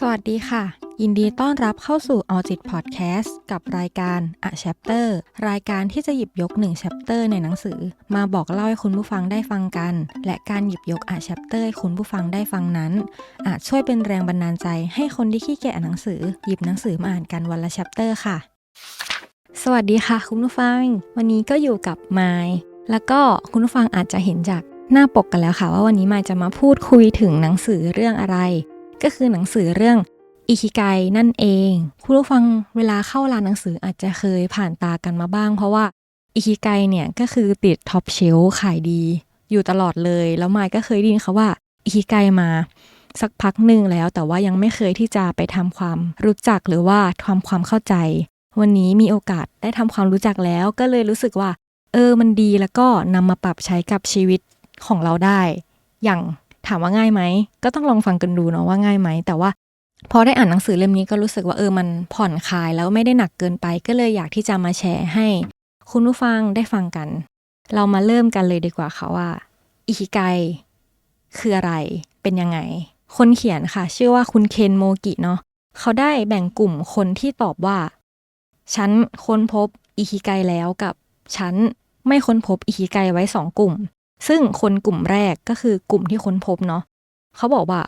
สวัสดีค่ะ ยินดีต้อนรับเข้าสู่ All จิต Podcast กับรายการ A Chapter รายการที่จะหยิบยก1 chapter ในหนังสือ มาบอกเล่าให้คุณผู้ฟังได้ฟังกัน และการหยิบยก A Chapter ให้คุณผู้ฟังได้ฟังนั้น อาจช่วยเป็นแรงบันดาลใจให้คนที่ขี้เกียจอ่านหนังสือ หยิบหนังสือมาอ่านกันวันละ chapter ค่ะ สวัสดีค่ะ คุณผู้ฟัง วันนี้ก็อยู่กับไมล์แล้วก็คุณผู้ฟังอาจจะเห็นจากหน้าปกกันแล้วค่ะ ว่าวันนี้ไมล์จะมาพูดคุยถึงหนังสือเรื่องอะไร ก็คือหนังสือเรื่องอิคิไกนั่นเอง คุณผู้ฟังเวลาเข้าร้านหนังสืออาจจะเคยผ่านตากันมาบ้าง เพราะว่าอิคิไกเนี่ยก็คือติดท็อปเชลขายดี อยู่ตลอดเลย แล้วไมค์ก็เคยได้ยินเขาว่าอิคิไกมาสักพักหนึ่งแล้ว แต่ว่ายังไม่เคยที่จะไปทำความรู้จักหรือว่าทำความเข้าใจ วันนี้มีโอกาสได้ทำความรู้จักแล้ว ก็เลยรู้สึกว่า เออมันดีแล้วก็นำมาปรับใช้กับชีวิตของเราได้ อย่าง ถามว่าง่ายไหม ก็ต้องลองฟังกันดูเนาะว่าง่ายไหม แต่ว่าพอได้อ่านหนังสือเล่มนี้ก็รู้สึกว่าเออมันผ่อนคลายแล้วไม่ได้หนักเกินไปก็เลยอยากที่จะมาแชร์ให้ คุณผู้ฟังได้ฟังกัน เรามาเริ่มกันเลยดีกว่าค่ะว่าอิคิไกคืออะไรเป็นยังไง คนเขียนค่ะ ชื่อว่าคุณเคนโมกิเนาะเขาได้แบ่งกลุ่มคนที่ตอบว่า ฉันค้นพบอิคิไกแล้วกับ ฉันไม่ค้นพบอิคิไกไว้สองกลุ่ม ซึ่งคนกลุ่มแรกก็คือกลุ่มที่ค้นพบเนาะเขาบอกว่า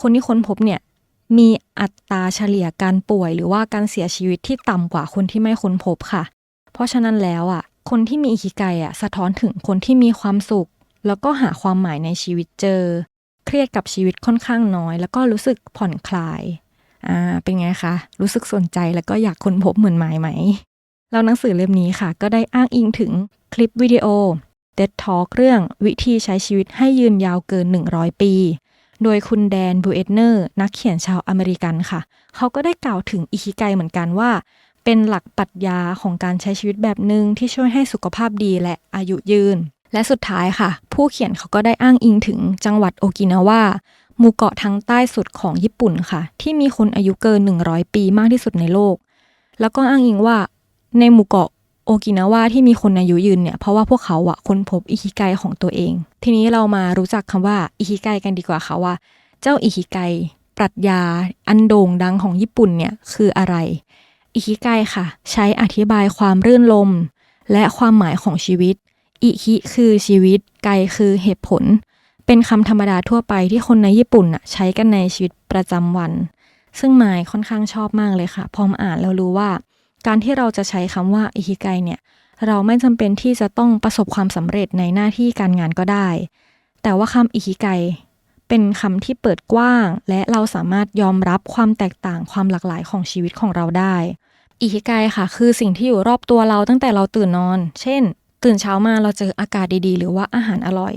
คนที่ค้นพบเนี่ยมีอัตราเฉลี่ยการป่วยหรือว่าการเสียชีวิตที่ต่ำกว่าคนที่ไม่ค้นพบค่ะ เพราะฉะนั้นแล้วอะ คนที่มีอิคิไกอะสะท้อนถึงคนที่มีความสุข แล้วก็หาความหมายในชีวิตเจอ เครียดกับชีวิตค่อนข้างน้อย แล้วก็รู้สึกผ่อนคลาย อ่า เป็นไงคะ รู้สึกสนใจแล้วก็อยากค้นพบเหมือนหมายไหม แล้วหนังสือเล่มนี้ค่ะ ก็ได้อ้างอิงถึงคลิปวิดีโอ TED Talk เรื่องวิธีใช้ชีวิตให้ยืนยาวเกิน 100 ปี โดยคุณแดนบูเอตเนอร์นักเขียนชาวอเมริกันค่ะ เขาก็ได้กล่าวถึงอิคิไกเหมือนกันว่า เป็นหลักปรัชญาของการใช้ชีวิตแบบหนึ่งที่ช่วยให้สุขภาพดีและอายุยืน และสุดท้ายค่ะ ผู้เขียนเขาก็ได้อ้างอิงถึงจังหวัดโอกินาวาหมู่เกาะทางใต้สุดของญี่ปุ่นค่ะ ที่มีคนอายุเกิน 100 ปีมากที่สุดในโลก แล้วก็อ้างอิงว่าในหมู่เกาะ โอกินาวาที่มีคนอายุยืนเนี่ยเพราะว่าพวกเขาอะค้นพบอิคิไกของตัวเอง ทีนี้เรามารู้จักคำว่าอิคิไกกันดีกว่าค่ะว่า เจ้าอิคิไกปรัชญาอันโด่งดังของญี่ปุ่นเนี่ยคืออะไร อิคิไกค่ะ ใช้อธิบายความรื่นลม และความหมายของชีวิต อิคิคือชีวิต ไกคือเหตุผล เป็นคำธรรมดาทั่วไปที่คนในญี่ปุ่นน่ะใช้กันในชีวิตประจำวัน ซึ่งหมายค่อนข้างชอบมากเลยค่ะ พอมาอ่านแล้วรู้ว่า การที่เราจะใช้คำว่าอิคิไกเนี่ย เราไม่จำเป็นที่จะต้องประสบความสำเร็จในหน้าที่การงานก็ได้ แต่ว่าคำอิคิไกเป็นคำที่เปิดกว้าง และเราสามารถยอมรับความแตกต่างความหลากหลายของชีวิตของเราได้ อิคิไกค่ะ คือสิ่งที่อยู่รอบตัวเราตั้งแต่เราตื่นนอน เช่น ตื่นเช้ามาเราเจออากาศดีๆ หรือว่าอาหารอร่อย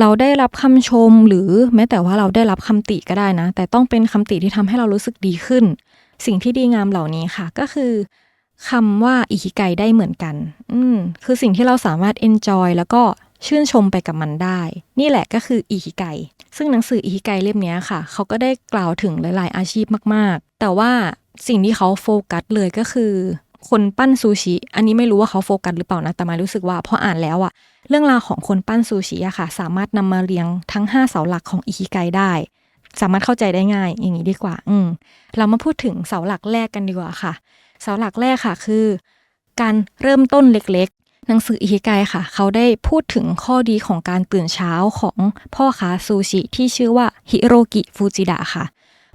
เราได้รับคำชมหรือแม้แต่ว่าเราได้รับคำติก็ได้นะ แต่ต้องเป็นคำติที่ทำให้เรารู้สึกดีขึ้น สิ่งที่ดีงามเหล่านี้ค่ะ ก็คือ คำว่าอิคิไกได้เหมือนกัน อืมคือสิ่งที่เราสามารถ enjoy แล้วก็ชื่นชมไปกับมันได้ นี่แหละก็คืออิคิไก ซึ่งหนังสืออิคิไกเล่มนี้ค่ะ เขาก็ได้กล่าวถึงหลาย ๆ อาชีพมาก ๆ แต่ว่าสิ่งที่เขาโฟกัสเลยก็คือ คนปั้นซูชิ อันนี้ไม่รู้ว่าเขาโฟกัสหรือเปล่านะ แต่มารู้สึกว่าพออ่านแล้วอะเรื่องราวของคนปั้นซูชิอะค่ะ สามารถนำมาเรียงทั้ง 5 เสาหลักของอิคิไกได้ สามารถเข้าใจได้ง่าย อย่างนี้ดีกว่า อืม เรามาพูดถึงเสาหลักแรกกันดีกว่าค่ะ เสาหลักแรกค่ะคือ การเริ่มต้นเล็กๆ หนังสืออิคิไกค่ะ เขาได้พูดถึงข้อดีของการตื่นเช้าของพ่อค้าซูชิที่ชื่อว่าฮิโรกิฟูจิดะค่ะ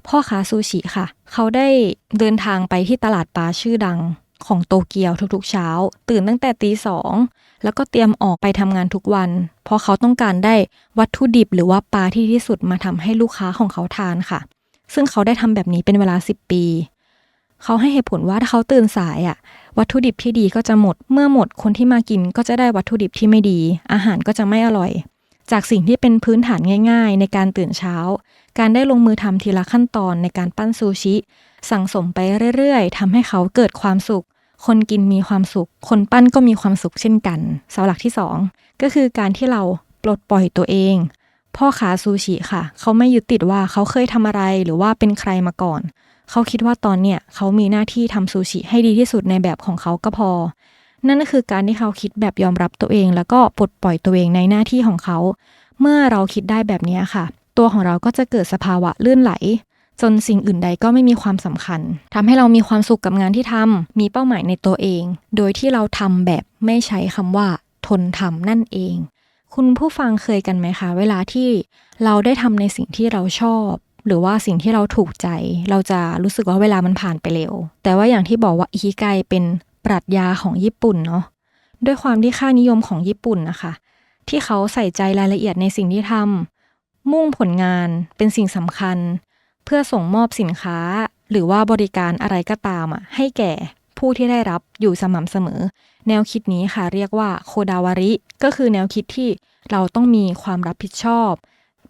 พ่อค้าซูชิค่ะ เขาได้เดินทางไปที่ตลาดปลาชื่อดังของโตเกียวทุกๆเช้า ตื่นตั้งแต่ตีสองแล้วก็เตรียมออกไปทำงานทุกวัน เพราะเขาต้องการได้วัตถุดิบหรือว่าปลาที่ที่สุดมาทำให้ลูกค้าของเขาทานค่ะ ซึ่งเขาได้ทำแบบนี้เป็นเวลา 10 ปี เขาให้เหตุผลว่าถ้าเขาตื่นสายอะ วัตถุดิบที่ดีก็จะหมด เมื่อหมดคนที่มากินก็จะได้วัตถุดิบที่ไม่ดี อาหารก็จะไม่อร่อย จากสิ่งที่เป็นพื้นฐานง่าย ๆ ในการตื่นเช้า การได้ลงมือทำทีละขั้นตอนในการปั้นซูชิ สั่งสมไปเรื่อยๆทำให้เขาเกิดความสุข คนกินมีความสุข คนปั้นก็มีความสุขเช่นกันเสาหลักที่สองก็คือการที่เราปลดปล่อยตัวเองพ่อค้าซูชิค่ะ เขาไม่ยึดติดว่าเขาเคยทำอะไรหรือว่าเป็นใครมาก่อน เขาคิดว่าตอนเนี้ยเขามีหน้าที่ทำซูชิให้ดีที่สุดในแบบของเขาก็พอ นั่นก็คือการที่เขาคิดแบบยอมรับตัวเอง แล้วก็ปลดปล่อยตัวเองในหน้าที่ของเขา เมื่อเราคิดได้แบบนี้ค่ะ ตัวของเราก็จะเกิดสภาวะลื่นไหล จนสิ่งอื่นใดก็ไม่มีความสำคัญทำให้เรามีความสุขกับงานที่ทำมีเป้าหมายในตัวเอง โดยที่เราทำแบบไม่ใช้คำว่า ทนทำนั่นเองคุณผู้ฟังเคยกันไหมคะ เวลาที่เราได้ทำในสิ่งที่เราชอบ หรือว่าสิ่งที่เราถูกใจ เราจะรู้สึกว่าเวลามันผ่านไปเร็ว แต่ว่าอย่างที่บอกว่าอิคิไกเป็นปรัชญาของญี่ปุ่นเนาะด้วยความที่ค่านิยมของญี่ปุ่นนะคะ ที่เขาใส่ใจรายละเอียดในสิ่งที่ทำมุ่งผลงานเป็นสิ่งสำคัญ เพื่อส่งมอบสินค้า หรือว่าบริการอะไรก็ตามอะให้แก่ผู้ที่ได้รับอยู่สม่ำเสมอ แนวคิดนี้ค่ะเรียกว่าโคดาวาริ ก็คือแนวคิดที่เราต้องมีความรับผิดชอบ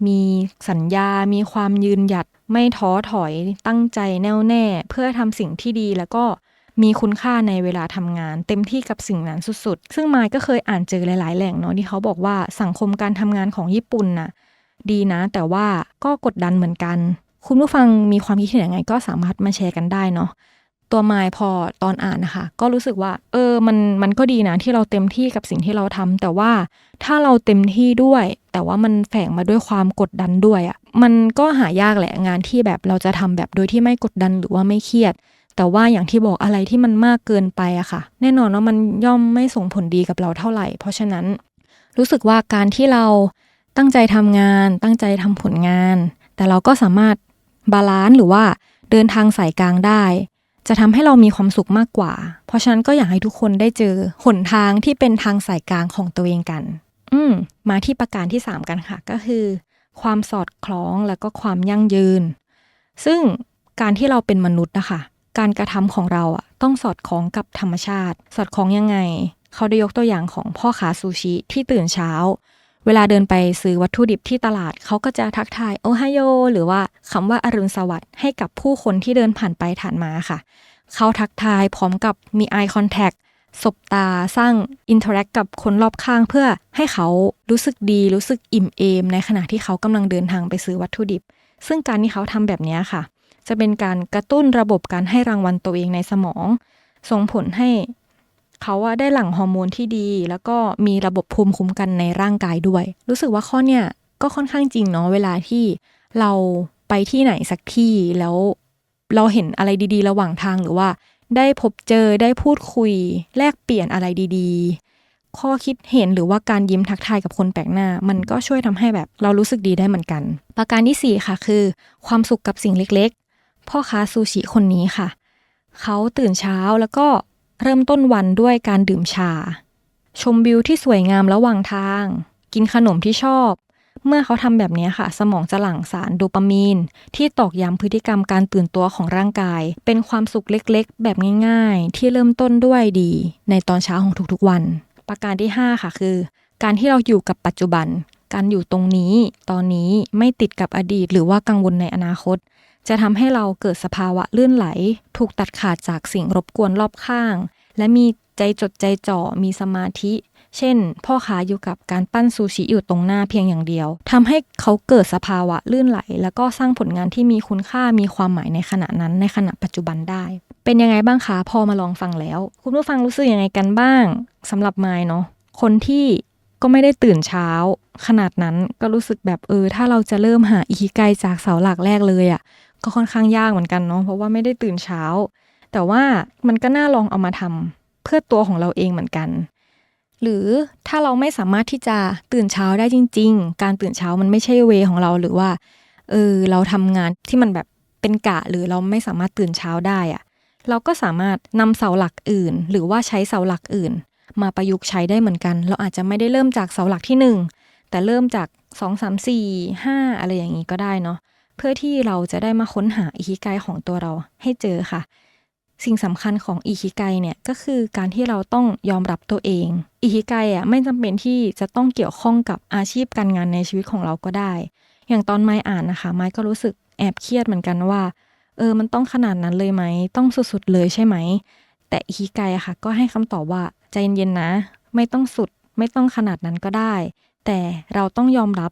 มีสัญญา มีความยืนหยัด ไม่ท้อถอย ตั้งใจแน่วแน่ เพื่อทำสิ่งที่ดีแล้วก็มีคุณค่าในเวลาทำงาน เต็มที่กับสิ่งนั้นสุดๆ ซึ่งมายก็เคยอ่านเจอหลาย ๆ แหล่งเนาะที่เขาบอกว่าสังคมการทำงานของญี่ปุ่นน่ะดีนะ แต่ว่าก็กดดันเหมือนกัน คุณผู้ฟังมีความคิดเห็นยังไงก็สามารถมาแชร์กันได้เนาะ ตัวมายพอตอนอ่านนะคะ ก็รู้สึกว่า เออมันมันก็ดีนะที่เราเต็มที่กับสิ่งที่เราทำแต่ว่าถ้าเราเต็มที่ด้วย แต่ว่ามันแฝงมาด้วยความกดดันด้วยอะ่ะมันก็หายากแหละงานที่แบบเราจะทำแบบโดยที่ไม่กดดันหรือว่าไม่เครียด แต่ว่าอย่างที่บอกอะไรที่มันมากเกินไปอะค่ะ แน่นอนว่ามันย่อมไม่ส่งผลดีกับเราเท่าไหร่ เพราะฉะนั้น รู้สึกว่าการที่เราตั้งใจทำงาน ตั้งใจทำผลงาน แต่เราก็สามารถบาลานซ์หรือว่าเดินทางสายกลางได้ จะทำให้เรามีความสุขมากกว่า เพราะฉะนั้นก็อยากให้ทุกคนได้เจอหนทางที่เป็นทางสายกลางของตัวเองกัน อืมมาที่ประการที่ 3 กันค่ะ ก็คือ ความสอดคล้องแล้วก็ความยั่งยืน ซึ่งการที่เราเป็นมนุษย์นะคะ การกระทำของเราอะต้องสอดคล้องกับธรรมชาติ สอดคล้องยังไง เขาได้ยกตัวอย่างของพ่อค้าซูชิที่ตื่นเช้า เวลาเดินไปซื้อวัตถุดิบที่ตลาดเขาก็จะทักทายโอไฮโยหรือว่าคำว่าอรุณสวัสดิ์ให้กับผู้คนที่เดินผ่านไปผ่านมาค่ะ เขาทักทายพร้อมกับมี eye contact สบตาสร้างอินเทอร์แอคกับคนรอบข้างเพื่อให้เขารู้สึกดีรู้สึกอิ่มเอม ในขณะที่เขากำลังเดินทางไปซื้อวัตถุดิบ ซึ่งการที่เขาทำแบบนี้ค่ะ จะเป็นการกระตุ้นระบบการให้รางวัลตัวเองในสมอง ส่งผลให้ เขาว่าได้หลั่งฮอร์โมนที่ดี แล้วก็มีระบบภูมิคุ้มกันในร่างกายด้วย รู้สึกว่าข้อเนี่ยก็ค่อนข้างจริงเนาะเวลาที่เราไปที่ไหนสักที่แล้วเราเห็นอะไรดีๆ ระหว่างทางหรือว่า ได้พบเจอได้พูดคุย แลกเปลี่ยนอะไรดีๆ ข้อคิดเห็นหรือว่าการยิ้มทักทายกับคนแปลกหน้า มันก็ช่วยทำให้แบบเรารู้สึกดีได้เหมือนกัน ประการที่ 4 ค่ะ คือ ความสุขกับสิ่งเล็กๆ พ่อค้าซูชิคนนี้ค่ะ เขาตื่นเช้าแล้วก็ เริ่มต้นวันด้วยการดื่มชา ชมวิวที่สวยงามระหว่างทาง กินขนมที่ชอบ เมื่อเขาทำแบบนี้ค่ะ สมองจะหลั่งสารโดปามีน ที่ตอกย้ำพฤติกรรมการตื่นตัวของร่างกาย เป็นความสุขเล็กๆ แบบง่าย ๆ ที่เริ่มต้นด้วยดี ในตอนเช้าของทุกๆวัน ประการที่ 5 ค่ะคือ การที่เราอยู่กับปัจจุบัน การอยู่ตรงนี้ ตอนนี้ไม่ติดกับอดีต หรือว่ากังวลในอนาคต จะทำให้เราเกิดสภาวะลื่นไหล ถูกตัดขาดจากสิ่งรบกวนรอบข้าง และมีใจจดใจจ่อมีสมาธิ เช่น พ่อค้าอยู่กับการปั้นซูชิอยู่ตรงหน้าเพียงอย่างเดียวทำให้เขาเกิดสภาวะลื่นไหล แล้วก็สร้างผลงานที่มีคุณค่ามีความหมายในขณะนั้นในขณะปัจจุบันได้ เป็นยังไงบ้างคะพอมาลองฟังแล้ว คุณผู้ฟังรู้สึกยังไงกันบ้างสำหรับไมายเนาะคนที่ก็ไม่ได้ตื่นเช้า ขนาดนั้นก็รู้สึกแบบเออ ถ้าเราจะเริ่มหาอิคิไกลจากเสาหลักแรกเลยอะ่ะ ก็ค่อนข้างยากเหมือนกันเนาะเพราะว่าไม่ได้ตื่นเช้า แต่ว่ามันก็น่าลองเอามาทำเพื่อตัวของเราเองเหมือนกัน หรือถ้าเราไม่สามารถที่จะตื่นเช้าได้จริง ๆ การตื่นเช้ามันไม่ใช่เวของเราหรือว่าเออเราทำงานที่มันแบบเป็นกะหรือเราไม่สามารถตื่นเช้าได้อะเราก็สามารถนำเสาหลักอื่น หรือว่าใช้เสาหลักอื่น มาประยุกต์ใช้ได้เหมือนกัน เราอาจจะไม่ได้เริ่มจากเสาหลักที่หนึ่งแต่เริ่มจากสองสามสี่ห้าอะไรอย่างนี้ก็ได้เนาะ เพื่อที่เราจะได้มาค้นหาอิคิไกของตัวเราให้เจอค่ะ สิ่งสำคัญของอิคิไกเนี่ยก็คือการที่เราต้องยอมรับตัวเองอิคิไกอะไม่จำเป็นที่จะต้องเกี่ยวข้องกับอาชีพการงานในชีวิตของเราก็ได้ อย่างตอนไม้อ่านนะคะ ไม้ก็รู้สึกแอบเครียดเหมือนกันว่า เออมันต้องขนาดนั้นเลยไหมต้องสุดๆเลยใช่ไหมแต่อิคิไกอะค่ะ ก็ให้คำตอบว่าใจเย็นๆนะ ไม่ต้องสุดไม่ต้องขนาดนั้นก็ได้ แต่เราต้องยอมรับ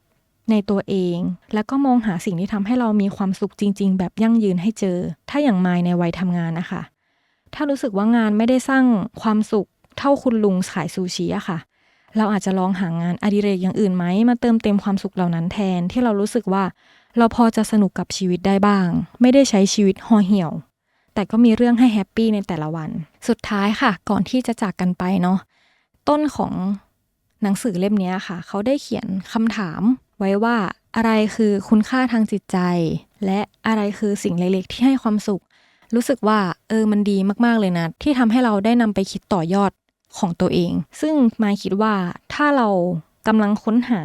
ในตัวเอง แล้วก็มองหาสิ่งที่ทำให้เรามีความสุขจริง ๆ แบบยั่งยืนให้เจอ ถ้าอย่างไมในวัยทำงานนะคะ ถ้ารู้สึกว่างานไม่ได้สร้างความสุขเท่าคุณลุงขายซูชิอะค่ะ เราอาจจะลองหางานอดิเรกอย่างอื่นไหมมาเติมเต็มความสุขเหล่านั้นแทนที่เรารู้สึกว่าเราพอจะสนุกกับชีวิตได้บ้าง ไม่ได้ใช้ชีวิตห่อเหี่ยว แต่ก็มีเรื่องให้แฮปปี้ในแต่ละวัน สุดท้ายค่ะ ก่อนที่จะจากกันไปเนาะต้นของหนังสือเล่มนี้ค่ะ เขาได้เขียนคำถาม ไว้ว่าอะไรคือคุณค่าทางจิตใจ และอะไรคือสิ่งเล็กๆ ที่ให้ความสุข รู้สึกว่าเออมันดีมากๆเลยนะ ที่ทำให้เราได้นำไปคิดต่อยอดของตัวเอง ซึ่งมาคิดว่าถ้าเรากำลังค้นหา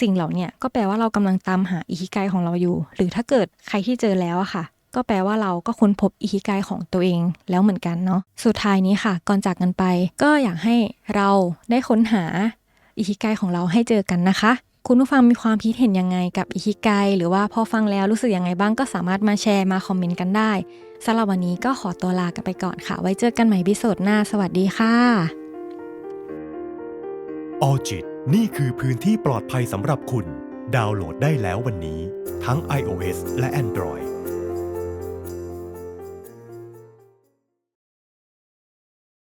สิ่งเหล่านี้ก็แปลว่าเรากำลังตามหาอิคิไกของเราอยู่ หรือถ้าเกิดใครที่เจอแล้วอะค่ะ ก็แปลว่าเราก็ค้นพบอิคิไกของตัวเองแล้วเหมือนกันเนาะสุดท้ายนี้ค่ะ ก่อนจากกันไป ก็อยากให้เราได้ค้นหาอิคิไกของเราให้เจอกันนะคะ คุณผู้ฟังมีความคิดเห็นยังไงกับอิคิไกหรือว่าพอฟังแล้วรู้สึกยังไงบ้างก็สามารถมาแชร์มาคอมเมนต์กันได้สำหรับวันนี้ก็ขอตัวลากันไปก่อนค่ะ ไว้เจอกันใหม่พิโซดหน้า สวัสดีค่ะออจิตนี่คือพื้นที่ปลอดภัยสำหรับคุณ ดาวน์โหลดได้แล้ววันนี้ ทั้ง iOS และ Android